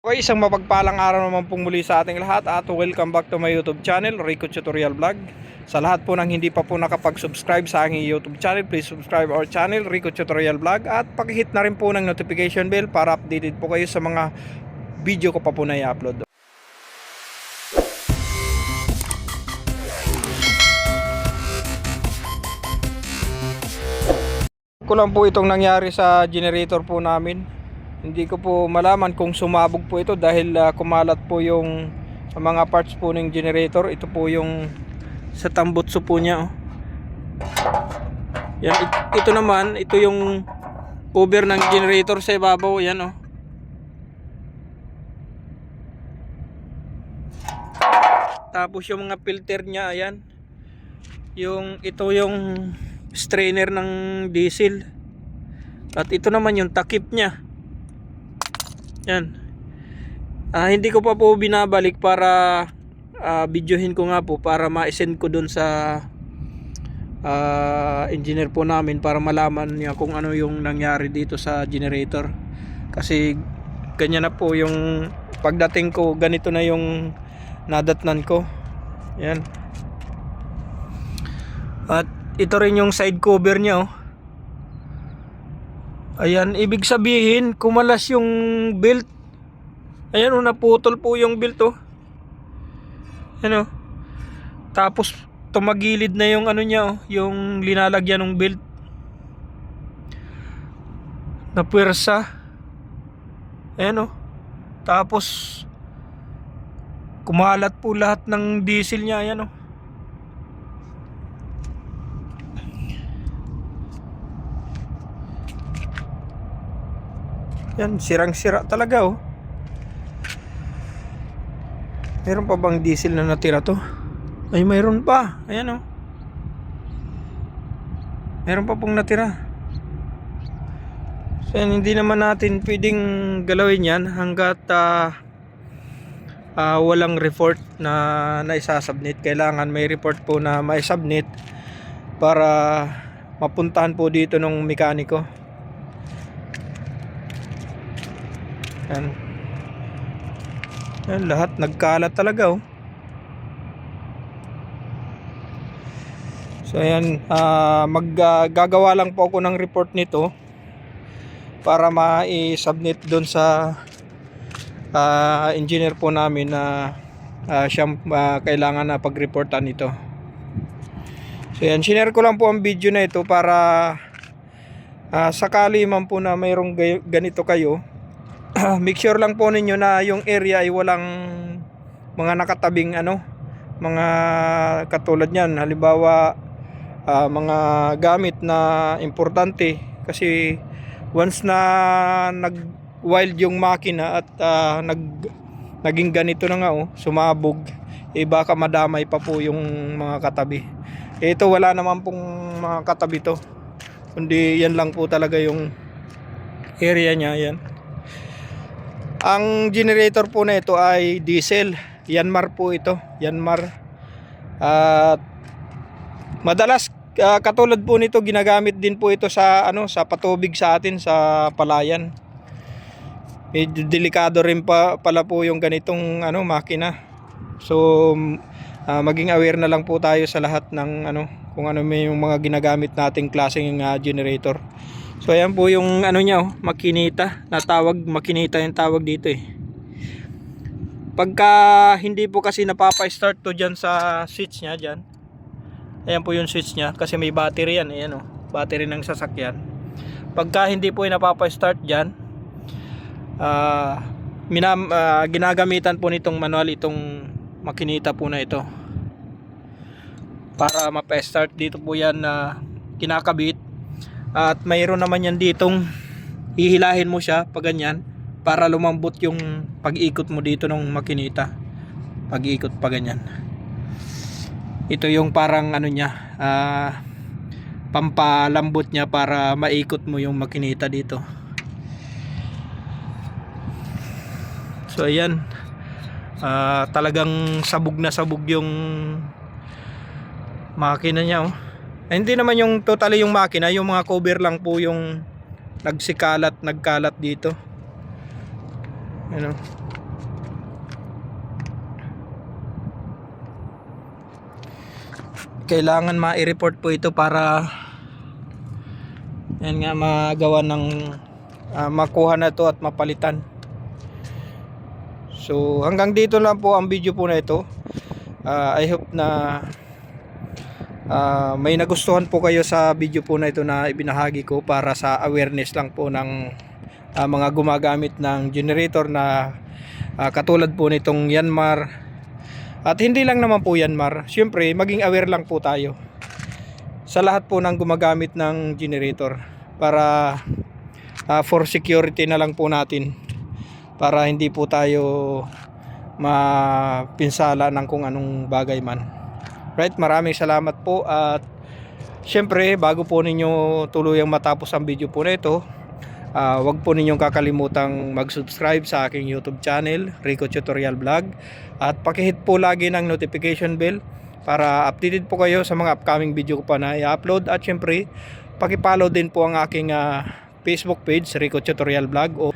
Okay, isang mapagpalang araw naman pong muli sa ating lahat at welcome back to my YouTube channel, Rico Tutorial Vlog. Sa lahat po ng hindi pa po nakapag-subscribe sa aking YouTube channel, please subscribe our channel, Rico Tutorial Vlog at pakihit na rin po ng notification bell para updated po kayo sa mga video ko pa po na i-upload. ko lang po itong nangyari sa generator po namin. Hindi ko po malaman kung sumabog po ito dahil ah, kumalat po yung mga parts po ng generator. Ito po yung sa tambutso po niya. Oh. Yan, it- ito naman, ito yung cover ng generator sa ibabaw. Yan oh. Tapos yung mga filter niya, ayan. Yung ito yung strainer ng diesel. At ito naman yung takip niya. Yan. Ah, hindi ko pa po binabalik para ah, videohin ko nga po para ma-send ko dun sa ah, engineer po namin para malaman niya kung ano yung nangyari dito sa generator. Kasi ganyan na po yung pagdating ko ganito na yung nadatnan ko. Yan. At ito rin yung side cover niya oh. Ayan, ibig sabihin kumalas yung belt. Ayan oh, naputol po yung belt oh. Ano? Tapos tumagilid na yung ano niya oh, yung linalagyan ng belt. Na puwersa. Ayan oh. Tapos kumalat po lahat ng diesel niya ayan oh. Yan, sirang-sira talaga oh. Meron pa bang diesel na natira to? Ay, mayroon pa. Ayan oh. Meron pa pong natira. So yan, hindi naman natin pwedeng galawin yan hanggat ah, ah, walang report na naisasubmit. Kailangan may report po na maisubmit para mapuntahan po dito ng mekaniko. Yan. Yan, lahat nagkalat talaga oh. So ayan, ah, maggagawa lang po ako ng report nito para ma-submit doon sa ah, engineer po namin na ah, siyang ah, kailangan na pag-reportan ito. So yan, sinare ko lang po ang video na ito para ah, sakali man po na mayroong ganito kayo, make sure lang po ninyo na yung area ay walang mga nakatabing ano, mga katulad niyan. Halimbawa, ah, mga gamit na importante kasi once na nag wild yung makina at ah, nag naging ganito na nga oh, sumabog, eh baka madamay pa po yung mga katabi. Eh, ito wala naman pong mga katabi to. Kundi yan lang po talaga yung area niya yan. Ang generator po na ito ay diesel. Yanmar po ito. Yanmar. At madalas ah, katulad po nito ginagamit din po ito sa ano sa patubig sa atin sa palayan. Medyo delikado rin pa pala po yung ganitong ano makina. So ah, maging aware na lang po tayo sa lahat ng ano kung ano may yung mga ginagamit nating klaseng ah, generator. So ayan po yung ano niya oh, makinita. Natawag makinita yung tawag dito eh. Pagka hindi po kasi napapa-start to dyan sa switch niya dyan. Ayan po yung switch niya kasi may battery yan. Ayan oh, battery ng sasakyan. Pagka hindi po napapa-start dyan, ah minam, ah, ginagamitan po nitong manual itong makinita po na ito. Para mapa-start dito po yan na kinakabit at mayroon naman yan ditong hihilahin mo siya pag ganyan para lumambot yung pag-ikot mo dito ng makinita. Pag-ikot pa ganyan. Ito yung parang ano niya, ah, pampalambot niya para maikot mo yung makinita dito. So ayan. Ah, talagang sabog na sabog yung makina niya oh. Eh, Hindi naman yung totally yung makina, yung mga cover lang po yung nagsikalat, nagkalat dito. Ano? Kailangan ma-report po ito para yan nga magawa ng ah, makuha na to at mapalitan. So hanggang dito lang po ang video po na ito. Ah, I hope na ah, may nagustuhan po kayo sa video po na ito na ibinahagi ko para sa awareness lang po ng ah, mga gumagamit ng generator na ah, katulad po nitong Yanmar. At hindi lang naman po Yanmar syempre maging aware lang po tayo sa lahat po ng gumagamit ng generator para ah, for security na lang po natin para hindi po tayo mapinsala ng kung anong bagay man right maraming salamat po at syempre bago po ninyo tuluyang matapos ang video po na ito Ah, wag po ninyong kakalimutang mag-subscribe sa aking YouTube channel, Rico Tutorial Vlog. At pakihit po lagi ng notification bell para updated po kayo sa mga upcoming video ko pa na i-upload. At syempre, pakipollow din po ang aking ah, Facebook page, Rico Tutorial Vlog. O,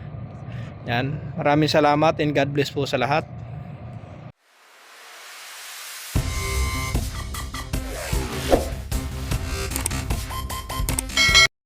yan. Maraming salamat and God bless po sa lahat.